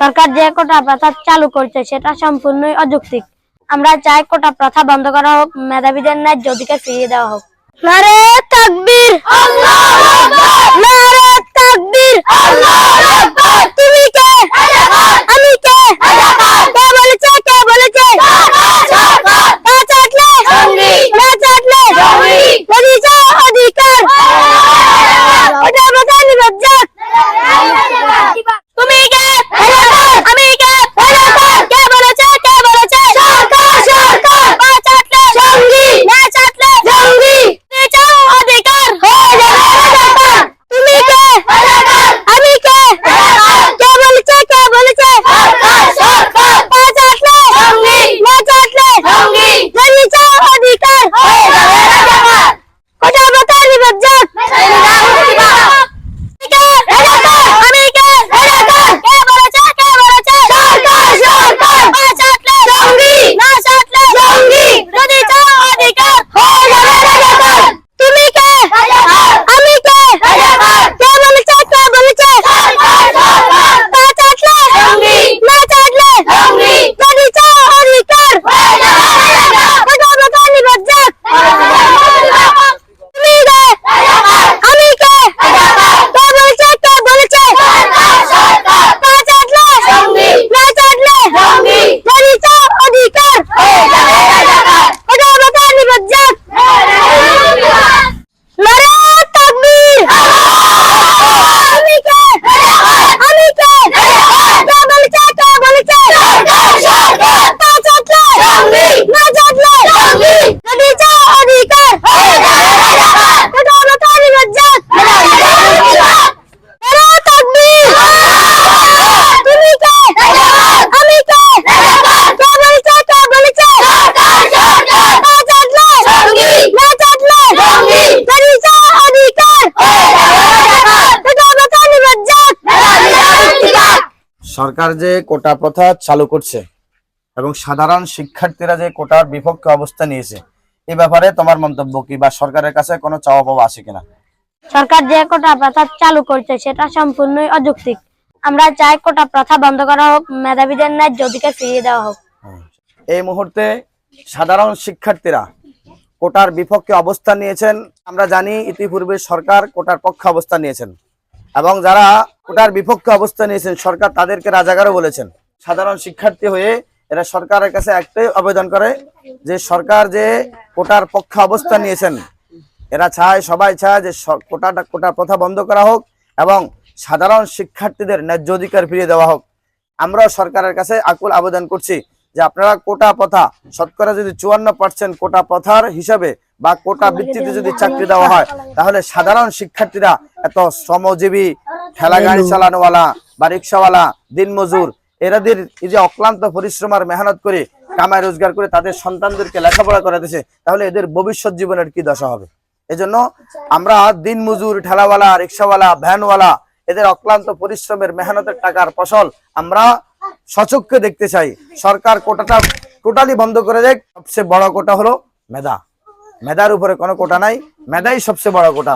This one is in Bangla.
সরকার যে কোটা প্রথা চালু করছে সেটা সম্পূর্ণই অযৌক্তিক। আমরা চাই কোটা প্রথা বন্ধ করা হোক মেধাবীদের ন্যায্য অধিকার ফিরিয়ে দেওয়া হোক। নারে তাকবীর! নারে তাকবীর! সরকার যে কোটা প্রথা চালু করছে এবং সাধারণ শিক্ষার্থীরা যে কোটার বিপক্ষে অবস্থা নিয়েছে এ ব্যাপারে তোমার মন্তব্য কি বা সরকারের কাছে কোনো চাওয়া পাওয়া আছে কিনা? সরকার যে কোটা প্রথা চালু করছে সেটা সম্পূর্ণই অযৌক্তিক। আমরা চাই কোটা প্রথা বন্ধ করা হোক মেধাবীদের ন্যায্য অধিকার ফিরিয়ে দেওয়া হোক। এই মুহূর্তে সাধারণ শিক্ষার্থীরা কোটার বিপক্ষে অবস্থান নিয়েছেন। আমরা জানি ইতিপূর্বে সরকার কোটার পক্ষে অবস্থান নিয়েছেন। এবং যারা কোটার বিপক্ষে অবস্থান নিয়েছেন, সরকার তাদেরকে রাজাকারও বলেছেন। সাধারণ শিক্ষার্থী হয়ে এরা সরকারের কাছে একটাই আবেদন করে যে সরকার যে কোটার পক্ষে অবস্থান নিয়েছেন, এরা চায়, সবাই চায় যে কোটাটা কোটা প্রথা বন্ধ করা হোক এবং সাধারণ শিক্ষার্থীদের ন্যায্য অধিকার ফিরিয়ে দেওয়া হোক। আমরাও সরকারের কাছে আকুল আবেদন করছি যে আপনারা কোটা প্রথা, শতকরা যদি চুয়ান্ন পার্সেন্ট কোটা প্রথার হিসাবে বা কোটা ভিত্তিতে যদি চাকরি দেওয়া হয় তাহলে সাধারণ শিক্ষার্থীরা এত শ্রমজীবী ঠেলা গাড়ি চালানোওয়ালা বা রিক্সাওয়ালা দিনমজুর এরাদের এই যে অক্লান্ত পরিশ্রম আর মেহনত করে কামায় রোজগার করে তাদের সন্তানদেরকে লেখাপড়া করাতেছে তাহলে এদের ভবিষ্যৎ জীবনের কি দশা হবে? এজন্য আমরা দিনমজুর ঠেলাওয়ালা রিক্সাওয়ালা ভ্যানওয়ালা এদের অক্লান্ত পরিশ্রমের মেহনতের টাকার ফসল আমরা সচক্ষে দেখতে চাই। সরকার কোটাটা টোটালি বন্ধ করে দেয় সবচেয়ে বড় কোটা হলো মেধা। মেধার উপরে কোনো কোটা নাই মেধাই সবচেয়ে বড় কোটা।